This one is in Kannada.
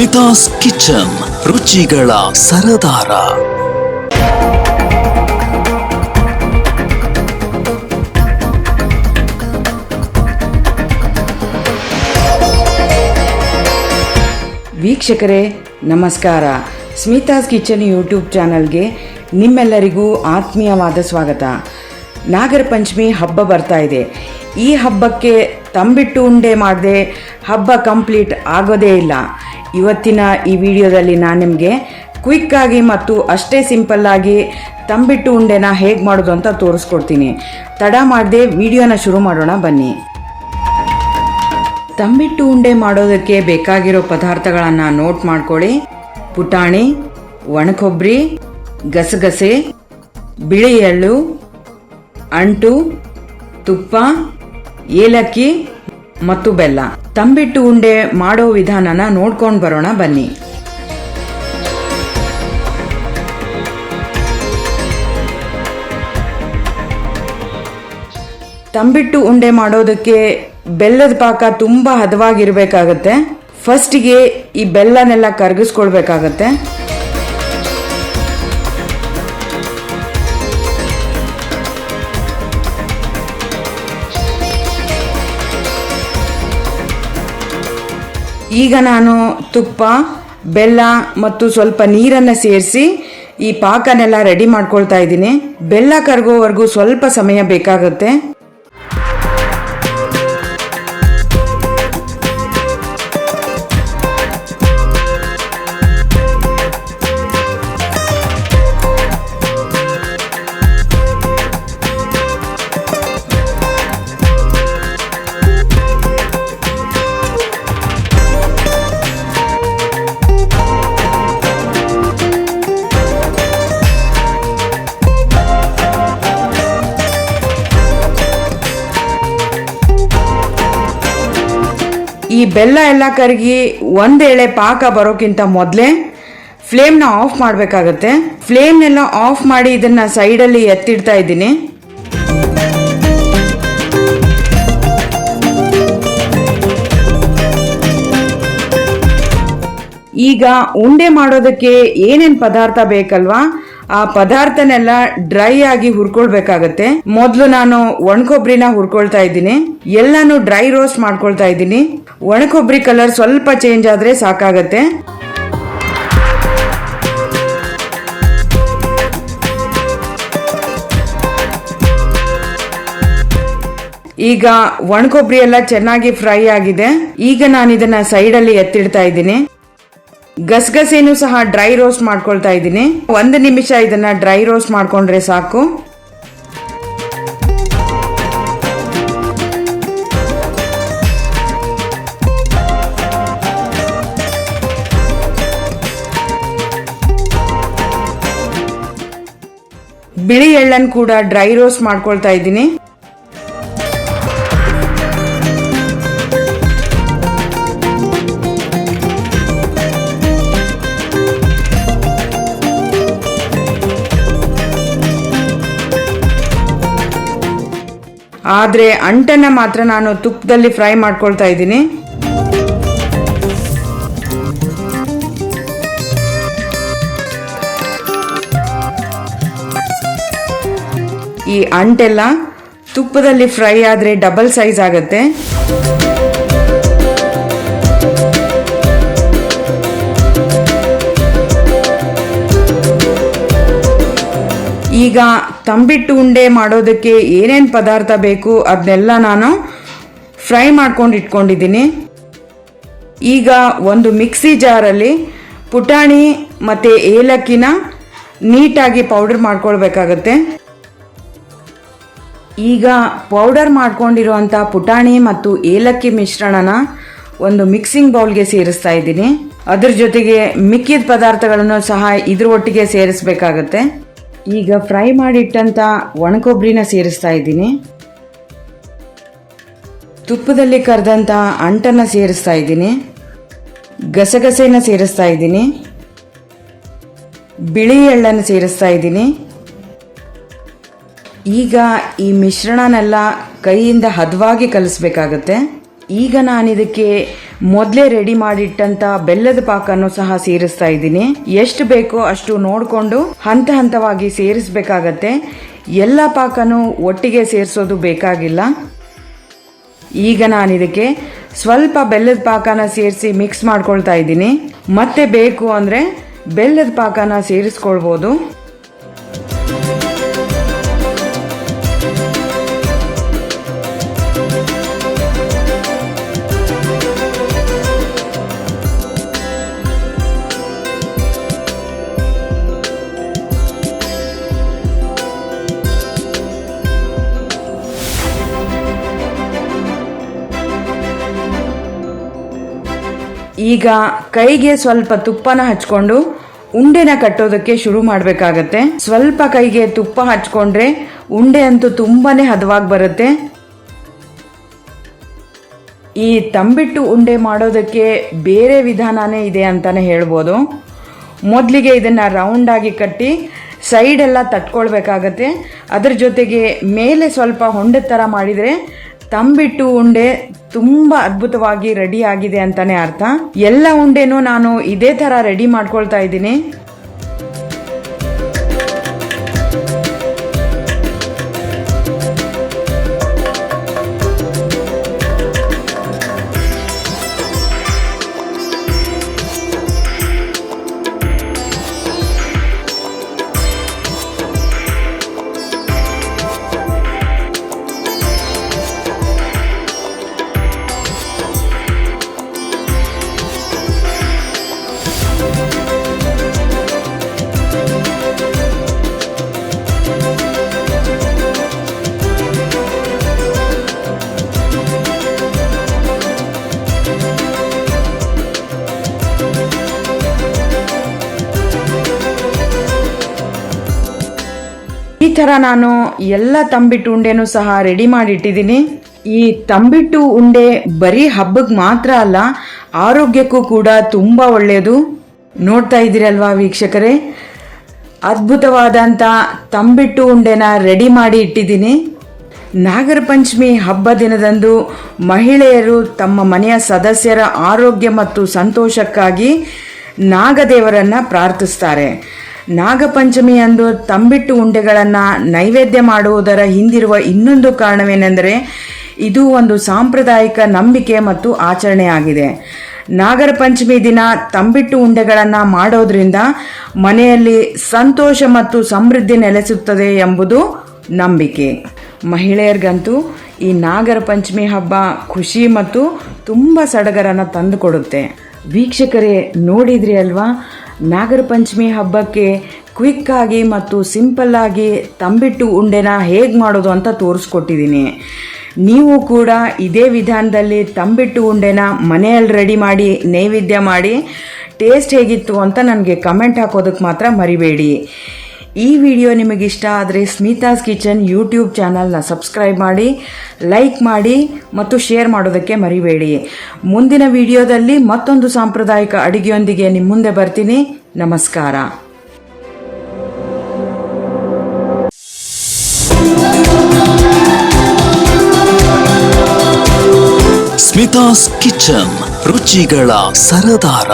ಸ್ಮಿತಾಸ್ ಕಿಚನ್, ರುಚಿಗಳ ಸರದಾರ. ವೀಕ್ಷಕರೇ, ನಮಸ್ಕಾರ. ಸ್ಮಿತಾಸ್ ಕಿಚನ್ ಯೂಟ್ಯೂಬ್ ಚಾನಲ್ಗೆ ನಿಮ್ಮೆಲ್ಲರಿಗೂ ಆತ್ಮೀಯವಾದ ಸ್ವಾಗತ. ನಾಗರ ಪಂಚಮಿ ಹಬ್ಬ ಬರ್ತಾ ಇದೆ. ಈ ಹಬ್ಬಕ್ಕೆ ತಂಬಿಟ್ಟು ಉಂಡೆ ಮಾಡದೆ ಹಬ್ಬ ಕಂಪ್ಲೀಟ್ ಆಗೋದೇ ಇಲ್ಲ. ಇವತ್ತಿನ ಈ ವಿಡಿಯೋದಲ್ಲಿ ನಾನು ನಿಮಗೆ ಕ್ವಿಕ್ಕಾಗಿ ಮತ್ತು ಅಷ್ಟೇ ಸಿಂಪಲ್ಲಾಗಿ ತಂಬಿಟ್ಟು ಉಂಡೆನ ಹೇಗೆ ಮಾಡೋದು ಅಂತ ತೋರಿಸ್ಕೊಡ್ತೀನಿ. ತಡ ಮಾಡದೆ ವಿಡಿಯೋನ ಶುರು ಮಾಡೋಣ, ಬನ್ನಿ. ತಂಬಿಟ್ಟು ಉಂಡೆ ಮಾಡೋದಕ್ಕೆ ಬೇಕಾಗಿರೋ ಪದಾರ್ಥಗಳನ್ನು ನೋಟ್ ಮಾಡ್ಕೊಳ್ಳಿ. ಪುಟಾಣಿ ಒಣಕೊಬ್ಬರಿ ಗಸಗಸೆ, ಬಿಳಿ ಎಳ್ಳು, ಅಂಟು, ತುಪ್ಪ ಏಲಕ್ಕಿ ಮತ್ತು ಬೆಲ್ಲ. ತಂಬಿಟ್ಟು ಉಂಡೆ ಮಾಡೋ ವಿಧಾನನ ನೋಡ್ಕೊಂಡು ಬರೋಣ ಬನ್ನಿ. ತಂಬಿಟ್ಟು ಉಂಡೆ ಮಾಡೋದಕ್ಕೆ ಬೆಲ್ಲದ ಪಾಕ ತುಂಬ ಹದವಾಗಿರಬೇಕಾಗತ್ತೆ. ಫಸ್ಟಿಗೆ ಈ ಬೆಲ್ಲನೆಲ್ಲ ಕರಗಿಸ್ಕೊಳ್ಬೇಕಾಗತ್ತೆ. ಈಗ ನಾನು ತುಪ್ಪ, ಬೆಲ್ಲ ಮತ್ತು ಸ್ವಲ್ಪ ನೀರನ್ನು ಸೇರಿಸಿ ಈ ಪಾಕನೆಲ್ಲ ರೆಡಿ ಮಾಡ್ಕೊಳ್ತಾ ಇದ್ದೀನಿ. ಬೆಲ್ಲ ಕರಗೋವರೆಗೂ ಸ್ವಲ್ಪ ಸಮಯ ಬೇಕಾಗುತ್ತೆ. ಈ ಬೆಲ್ಲ ಎಲ್ಲ ಕರಗಿ ಒಂದೇಳೆ ಪಾಕ ಬರೋಕ್ಕಿಂತ ಮೊದಲೇ ಫ್ಲೇಮ್ನ ಆಫ್ ಮಾಡಬೇಕಾಗತ್ತೆ. ಫ್ಲೇಮ್ನೆಲ್ಲ ಆಫ್ ಮಾಡಿ ಇದನ್ನು ಸೈಡಲ್ಲಿ ಎತ್ತಿಡ್ತಾ ಇದ್ದೀನಿ. ಈಗ ಉಂಡೆ ಮಾಡೋದಕ್ಕೆ ಏನೇನು ಪದಾರ್ಥ ಬೇಕಲ್ವಾ? ಆ ಪದಾರ್ಥನೆಲ್ಲ ಡ್ರೈ ಆಗಿ ಹುರ್ಕೊಳ್ಬೇಕಾಗತ್ತೆ. ಮೊದಲು ನಾನು ಒಣಕೊಬ್ಬರಿನ ಹುರ್ಕೊಳ್ತಾ ಇದ್ದೀನಿ. ಎಲ್ಲಾನು ಡ್ರೈ ರೋಸ್ಟ್ ಮಾಡ್ಕೊಳ್ತಾ ಇದ್ದೀನಿ. ಒಣಕೊಬ್ರಿ ಕಲರ್ ಸ್ವಲ್ಪ ಚೇಂಜ್ ಆದರೆ ಸಾಕಾಗತ್ತೆ. ಈಗ ಒಣಕೊಬ್ರಿ ಎಲ್ಲ ಚೆನ್ನಾಗಿ ಫ್ರೈ ಆಗಿದೆ. ಈಗ ನಾನು ಇದನ್ನ ಸೈಡಲ್ಲಿ ಎತ್ತಿಡ್ತಾ ಇದ್ದೀನಿ. ಗಸಗಸೆನೂ ಸಹ ಡ್ರೈ ರೋಸ್ಟ್ ಮಾಡ್ಕೊಳ್ತಾ ಇದ್ದೀನಿ. ಒಂದು ನಿಮಿಷ ಇದನ್ನ ಡ್ರೈ ರೋಸ್ಟ್ ಮಾಡ್ಕೊಂಡ್ರೆ ಸಾಕು. ಬಿಳಿ ಎಳ್ಳನ್ನು ಕೂಡ ಡ್ರೈ ರೋಸ್ಟ್ ಮಾಡ್ಕೊಳ್ತಾ ಇದ್ದೀನಿ. ಆದರೆ ಅಂಟನ್ನ ಮಾತ್ರ ನಾನು ತುಪ್ಪದಲ್ಲಿ ಫ್ರೈ ಮಾಡ್ಕೊಳ್ತಾ ಇದ್ದೀನಿ. ಈ ಅಂಟೆಲ್ಲ ತುಪ್ಪದಲ್ಲಿ ಫ್ರೈ ಆದರೆ ಡಬಲ್ ಸೈಜ್ ಆಗುತ್ತೆ. ಈಗ ತಂಬಿಟ್ಟು ಉಂಡೆ ಮಾಡೋದಕ್ಕೆ ಏನೇನು ಪದಾರ್ಥ ಬೇಕು ಅದನ್ನೆಲ್ಲ ನಾನು ಫ್ರೈ ಮಾಡ್ಕೊಂಡು ಇಟ್ಕೊಂಡಿದ್ದೀನಿ. ಈಗ ಒಂದು ಮಿಕ್ಸಿ ಜಾರಲ್ಲಿ ಪುಟಾಣಿ ಮತ್ತು ಏಲಕ್ಕಿನ ನೀಟಾಗಿ ಪೌಡರ್ ಮಾಡ್ಕೊಳ್ಬೇಕಾಗತ್ತೆ. ಈಗ ಪೌಡರ್ ಮಾಡ್ಕೊಂಡಿರುವಂಥ ಪುಟಾಣಿ ಮತ್ತು ಏಲಕ್ಕಿ ಮಿಶ್ರಣನ ಒಂದು ಮಿಕ್ಸಿಂಗ್ ಬೌಲ್ಗೆ ಸೇರಿಸ್ತಾ ಇದ್ದೀನಿ. ಅದ್ರ ಜೊತೆಗೆ ಮಿಕ್ಕಿದ ಪದಾರ್ಥಗಳನ್ನು ಸಹ ಇದ್ರ ಒಟ್ಟಿಗೆ ಸೇರಿಸಬೇಕಾಗತ್ತೆ. ಈಗ ಫ್ರೈ ಮಾಡಿಟ್ಟಂಥ ಒಣಕೊಬ್ಬರಿನ ಸೇರಿಸ್ತಾ ಇದ್ದೀನಿ. ತುಪ್ಪದಲ್ಲಿ ಕರೆದಂಥ ಅಂಟನ್ನು ಸೇರಿಸ್ತಾ ಇದ್ದೀನಿ. ಗಸಗಸೆನ ಸೇರಿಸ್ತಾ ಇದ್ದೀನಿ. ಬಿಳಿ ಎಳ್ಳನ್ನು ಸೇರಿಸ್ತಾ ಇದ್ದೀನಿ. ಈಗ ಈ ಮಿಶ್ರಣನೆಲ್ಲ ಕೈಯಿಂದ ಹದವಾಗಿ ಕಲಿಸ್ಬೇಕಾಗತ್ತೆ. ಈಗ ನಾನು ಇದಕ್ಕೆ ಮೊದಲೇ ರೆಡಿ ಮಾಡಿಟ್ಟಂತ ಬೆಲ್ಲದ ಪಾಕನ್ನು ಸಹ ಸೇರಿಸ್ತಾ ಇದ್ದೀನಿ. ಎಷ್ಟು ಬೇಕೋ ಅಷ್ಟು ನೋಡಿಕೊಂಡು ಹಂತ ಹಂತವಾಗಿ ಸೇರಿಸಬೇಕಾಗತ್ತೆ. ಎಲ್ಲ ಪಾಕನು ಒಟ್ಟಿಗೆ ಸೇರಿಸೋದು ಬೇಕಾಗಿಲ್ಲ. ಈಗ ನಾನು ಇದಕ್ಕೆ ಸ್ವಲ್ಪ ಬೆಲ್ಲದ ಪಾಕನ ಸೇರಿಸಿ ಮಿಕ್ಸ್ ಮಾಡ್ಕೊಳ್ತಾ ಇದ್ದೀನಿ. ಮತ್ತೆ ಬೇಕು ಅಂದರೆ ಬೆಲ್ಲದ ಪಾಕನ ಸೇರಿಸ್ಕೊಳ್ಬೋದು. ಈಗ ಕೈಗೆ ಸ್ವಲ್ಪ ತುಪ್ಪನ ಹಚ್ಕೊಂಡು ಉಂಡೆನ ಕಟ್ಟೋದಕ್ಕೆ ಶುರು ಮಾಡಬೇಕಾಗತ್ತೆ. ಸ್ವಲ್ಪ ಕೈಗೆ ತುಪ್ಪ ಹಚ್ಕೊಂಡ್ರೆ ಉಂಡೆ ಅಂತೂ ತುಂಬಾನೇ ಹದವಾಗಿ ಬರುತ್ತೆ. ಈ ತಂಬಿಟ್ಟು ಉಂಡೆ ಮಾಡೋದಕ್ಕೆ ಬೇರೆ ವಿಧಾನನೇ ಇದೆ ಅಂತಲೇ ಹೇಳ್ಬೋದು. ಮೊದಲಿಗೆ ಇದನ್ನು ರೌಂಡಾಗಿ ಕಟ್ಟಿ ಸೈಡೆಲ್ಲ ತಟ್ಕೊಳ್ಬೇಕಾಗತ್ತೆ. ಅದರ ಜೊತೆಗೆ ಮೇಲೆ ಸ್ವಲ್ಪ ಹೊಂಡದ ಥರ ಮಾಡಿದರೆ ತಂಬಿಟ್ಟು ಉಂಡೆ ತುಂಬ ಅದ್ಭುತವಾಗಿ ರೆಡಿ ಆಗಿದೆ ಅಂತಾನೆ ಅರ್ಥ. ಎಲ್ಲ ಉಂಡೆನೂ ನಾನು ಇದೇ ಥರ ರೆಡಿ ಮಾಡ್ಕೊಳ್ತಾ ಇದ್ದೀನಿ. ಥರ ನಾನು ಎಲ್ಲ ತಂಬಿಟ್ಟು ಉಂಡೆನೂ ಸಹ ರೆಡಿ ಮಾಡಿಟ್ಟಿದ್ದೀನಿ. ಈ ತಂಬಿಟ್ಟು ಉಂಡೆ ಬರೀ ಹಬ್ಬಕ್ಕೆ ಮಾತ್ರ ಅಲ್ಲ, ಆರೋಗ್ಯಕ್ಕೂ ಕೂಡ ತುಂಬ ಒಳ್ಳೆಯದು ನೋಡ್ತಾ ಇದ್ದೀರಲ್ವಾ ವೀಕ್ಷಕರೇ? ಅದ್ಭುತವಾದಂಥ ತಂಬಿಟ್ಟು ಉಂಡೆನ ರೆಡಿ ಮಾಡಿ ಇಟ್ಟಿದ್ದೀನಿ. ನಾಗರ ಪಂಚಮಿ ಹಬ್ಬ ದಿನದಂದು ಮಹಿಳೆಯರು ತಮ್ಮ ಮನೆಯ ಸದಸ್ಯರ ಆರೋಗ್ಯ ಮತ್ತು ಸಂತೋಷಕ್ಕಾಗಿ ನಾಗದೇವರನ್ನು ಪ್ರಾರ್ಥಿಸ್ತಾರೆ. ನಾಗಪಂಚಮಿ ಅಂದು ತಂಬಿಟ್ಟು ಉಂಡೆಗಳನ್ನು ನೈವೇದ್ಯ ಮಾಡುವುದರ ಹಿಂದಿರುವ ಇನ್ನೊಂದು ಕಾರಣವೇನೆಂದರೆ ಇದು ಒಂದು ಸಾಂಪ್ರದಾಯಿಕ ನಂಬಿಕೆ ಮತ್ತು ಆಚರಣೆಯಾಗಿದೆ. ನಾಗರ ಪಂಚಮಿ ದಿನ ತಂಬಿಟ್ಟು ಉಂಡೆಗಳನ್ನು ಮಾಡೋದ್ರಿಂದ ಮನೆಯಲ್ಲಿ ಸಂತೋಷ ಮತ್ತು ಸಮೃದ್ಧಿ ನೆಲೆಸುತ್ತದೆ ಎಂಬುದು ನಂಬಿಕೆ. ಮಹಿಳೆಯರಿಗಂತೂ ಈ ನಾಗರ ಪಂಚಮಿ ಹಬ್ಬ ಖುಷಿ ಮತ್ತು ತುಂಬ ಸಡಗರನ ತಂದುಕೊಡುತ್ತೆ. ವೀಕ್ಷಕರೇ, ನೋಡಿದ್ರಿ ಅಲ್ವಾ? ನಾಗರ ಪಂಚಮಿ ಹಬ್ಬಕ್ಕೆ ಆಗಿ ಮತ್ತು ಸಿಂಪಲ್ ಆಗಿ ತಂಬಿಟ್ಟು ಉಂಡೆನ ಹೇಗೆ ಮಾಡೋದು ಅಂತ ತೋರಿಸ್ಕೊಟ್ಟಿದ್ದೀನಿ. ನೀವು ಕೂಡ ಇದೇ ವಿಧಾನದಲ್ಲಿ ತಂಬಿಟ್ಟು ಉಂಡೆನ ಮನೆಯಲ್ಲಿ ರೆಡಿ ಮಾಡಿ, ನೈವೇದ್ಯ ಮಾಡಿ ಟೇಸ್ಟ್ ಹೇಗಿತ್ತು ಅಂತ ನನಗೆ ಕಮೆಂಟ್ ಹಾಕೋದಕ್ಕೆ ಮಾತ್ರ ಮರಿಬೇಡಿ. ಈ ವಿಡಿಯೋ ನಿಮಗೆ ಇಷ್ಟ ಆದರೆ ಸ್ಮಿತಾಸ್ ಕಿಚನ್ ಯೂಟ್ಯೂಬ್ ಚಾನಲ್ನ ಸಬ್ಸ್ಕ್ರೈಬ್ ಮಾಡಿ, ಲೈಕ್ ಮಾಡಿ ಮತ್ತು ಶೇರ್ ಮಾಡೋದಕ್ಕೆ ಮರಿಬೇಡಿ. ಮುಂದಿನ ವಿಡಿಯೋದಲ್ಲಿ ಮತ್ತೊಂದು ಸಾಂಪ್ರದಾಯಿಕ ಅಡುಗೆಯೊಂದಿಗೆ ನಿಮ್ಮ ಮುಂದೆ ಬರ್ತೀನಿ. ನಮಸ್ಕಾರ. ಸ್ಮಿತಾಸ್ ಕಿಚನ್, ರುಚಿಗಳ ಸರದಾರ.